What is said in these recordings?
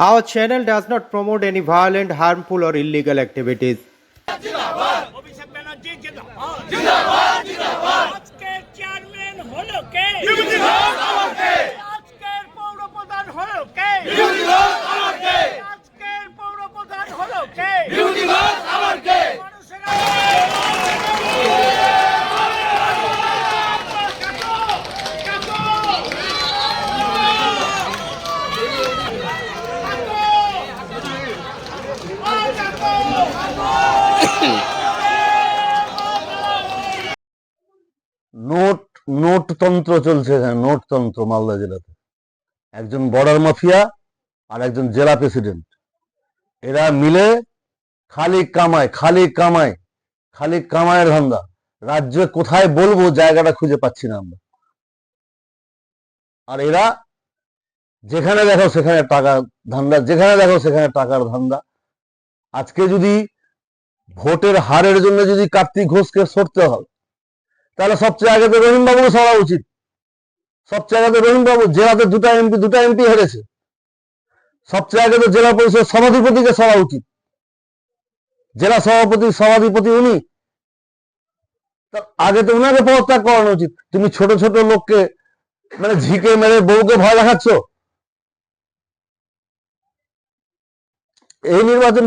Our channel does not promote any violent, harmful, or illegal activities. Abhishek Banerjee জিন্দাবাদ জিন্দাবাদ জিন্দাবাদ আজকের চেয়ারম্যান হলো কে আজকের পৌর প্রধান হলো কে আজকের পৌর প্রধান হলো কে মানুষের নোট নোট তন্ত্র চলছে এখানে নোট তন্ত্র মালদা জেলাতে। একজন বর্ডার মাফিয়া আর একজন জেলা প্রেসিডেন্ট এরা মিলে খালি কামায় খালি কামায়, খালি কামায়ের ধান্দা। রাজ্যে কোথায় বলব জায়গাটা খুঁজে পাচ্ছি না আমরা। আর এরা যেখানে দেখো সেখানে টাকা ধান্দা, যেখানে দেখো সেখানে টাকার ধান্দা। আজকে যদি ভোটের হারের জন্য যদি কার্তিক ঘোষকে সরতে হয় তাহলে সবচেয়ে আগে তো রহিম বাবুকে সরা উচিত। সবচেয়ে আগে তো রহিম বাবু জেলাতে দুটা এমপি দুটা এমপি হেরেছে। সবচেয়ে আগে তো জেলা পরিষদ সভাধিপতিকে সরা উচিত। জেলা সভাপতি সভাধিপতি উনি। আগে তো উনাকে পদত্যাগ করানো উচিত। তুমি ছোট ছোট লোককে মানে ঝিকে মেরে বউকে ভয় দেখাচ্ছ? এই নির্বাচন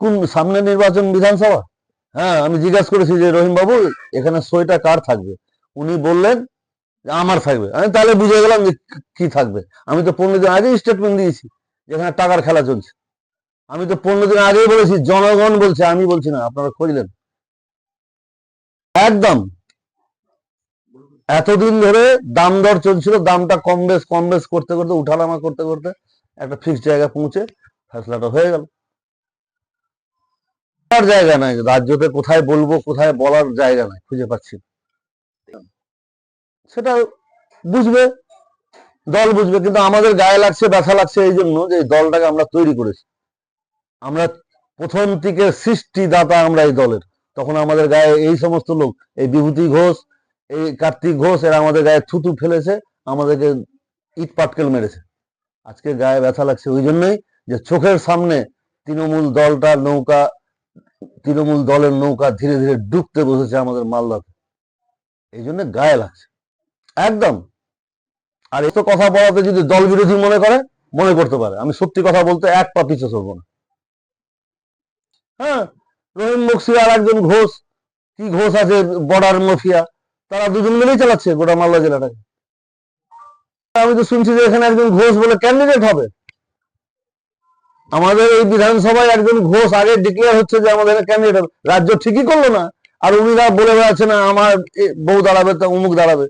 কোন সামনে নির্বাচন বিধানসভা? হ্যাঁ আমি জিজ্ঞাসা করেছি যে, রহিম বাবু, এখানে সইটা কার থাকবে? উনি বললেন, আমার থাকবে। আমি তাহলে বুঝে গেলাম যে, কি- থাকবে? আমি তো পনেরো দিন আগেই স্টেটমেন্ট দিয়েছি যেখানে টাকার খেলা চলছে। আমি তো পনেরো দিন আগেই বলেছি, জনগণ বলছে, আমি বলছি না, আপনারা খুঁজলেন। একদম। এতদিন ধরে দাম দর চলছিল, দামটা কম বেশ কম বেশ করতে করতে, উঠানামা করতে করতে একটা ফিক্সড জায়গায় পৌঁছে ফেসলাটা হয়ে গেল। বলার জায়গা নাই, রাজ্যতে কোথায় বলব, কোথায় বলার জায়গা নাই, খুঁজে পাচ্ছি সেটা বুঝবে, দল বুঝবে, কিন্তু আমাদের গায়ে লাগছে, ব্যথা লাগছে এই জন্য যে দলটাকে আমরা তৈরি করেছি। আমরা প্রথম থেকে সৃষ্টিদাতা আমরা এই দলের। তখন আমাদের গায়ে এই সমস্ত লোক, এই বিভূতি ঘোষ, এই কার্তিক ঘোষ, এরা আমাদের গায়ে থুতু ফেলেছে, আমাদেরকে ইট পাটকেল মেরেছে। আজকে গায়ে ব্যথা লাগছে ওই জন্যই যে চোখের সামনে তৃণমূল দলটা নৌকা তৃণমূল দলের নৌকা ধীরে ধীরে ডুবতে বসেছে আমাদের মালদাতে। এই জন্য গায়ে লাগছে। একদম। আর এত কথা বলাতে যদি দল বিরোধী মনে করে, মনে করতে পারে। আমি সত্যি কথা বলতে এক পা পিছু চলবো না। হ্যাঁ রহিম বক্সি আর একজন ঘোষ, কি ঘোষ আছে বর্ডার মাফিয়া তারা দুজন মিলেই চালাচ্ছে গোটা মালদা জেলাটাকে। আমি তো শুনছি যে এখানে একজন ঘোষ বলে ক্যান্ডিডেট হবে। আমাদের এই বিধানসভায় একজন ঘোষ আগে ডিক্লেয়ার হচ্ছে যে আমাদের ক্যান্ডিডেট রাজ্য ঠিকই করল না। আর উনিরা বলে বেড়াচ্ছে না, আমার বউ দাঁড়াবে তা অমুক দাঁড়াবে।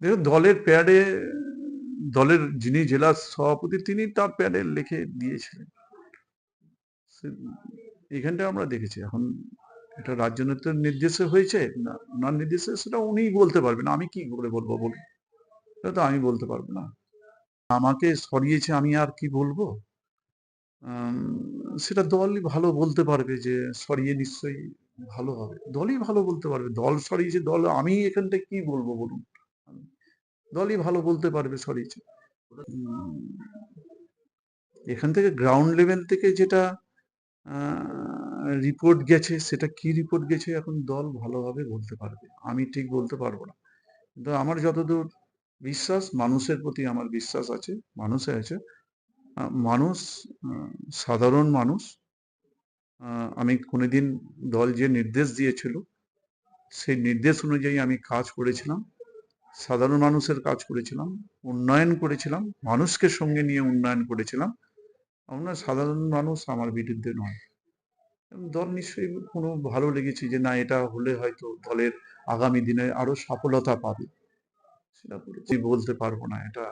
দেখুন, দলের প্যাডে, দলের যিনি জেলা সভাপতি, তিনি তার প্যাডে লিখে দিয়েছিলেন। এখানটা আমরা দেখেছি। এখন এটা রাজ্য নেতার নির্দেশে হয়েছে না নির্দেশে সেটা উনিই বলতে পারবেন। আমি কি করে বলব বলুন? সেটা তো আমি বলতে পারব না। আমাকে সরিয়েছে আমি আর কি বলব? সেটা দলই ভালো বলতে পারবে যে সরিয়ে নিশ্চয়ই ভালো হবে। দলই ভালো বলতে পারবে। দল সরিয়েছে, দল আমি এখানটা কি বলব বলুন? দলই ভালো বলতে পারবে সরিয়েছে। এখান থেকে গ্রাউন্ড লেভেল থেকে যেটা রিপোর্ট গেছে, সেটা কি রিপোর্ট গেছে এখন দল ভালোভাবে বলতে পারবে। আমি ঠিক বলতে পারব না। কিন্তু আমার যতদূর বিশ্বাস, মানুষের প্রতি আমার বিশ্বাস আছে, মানুষে আছে। মানুষ সাধারণ মানুষ আমি কোনোদিন দল যে নির্দেশ দিয়েছিল, সেই নির্দেশ অনুযায়ী আমি কাজ করেছিলাম, সাধারণ মানুষের কাজ করেছিলাম, উন্নয়ন করেছিলাম, মানুষকে সঙ্গে নিয়ে উন্নয়ন করেছিলাম। আমরা সাধারণ মানুষ, আমার বিরুদ্ধে নয়। দল নিশ্চয়ই কোনো ভালো লেগেছে যে, না, এটা হলে হয়তো দলের আগামী দিনে আরও সফলতা পাবে। সেটা বলেছি বলতে পারব না, এটা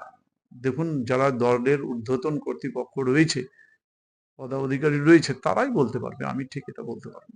দেখুন যারা দলের ঊর্ধ্বতন কর্তৃপক্ষ রয়েছে, পদাধিকারী রয়েছে, তারাই বলতে পারবে, আমি ঠিক এটা বলতে পারব।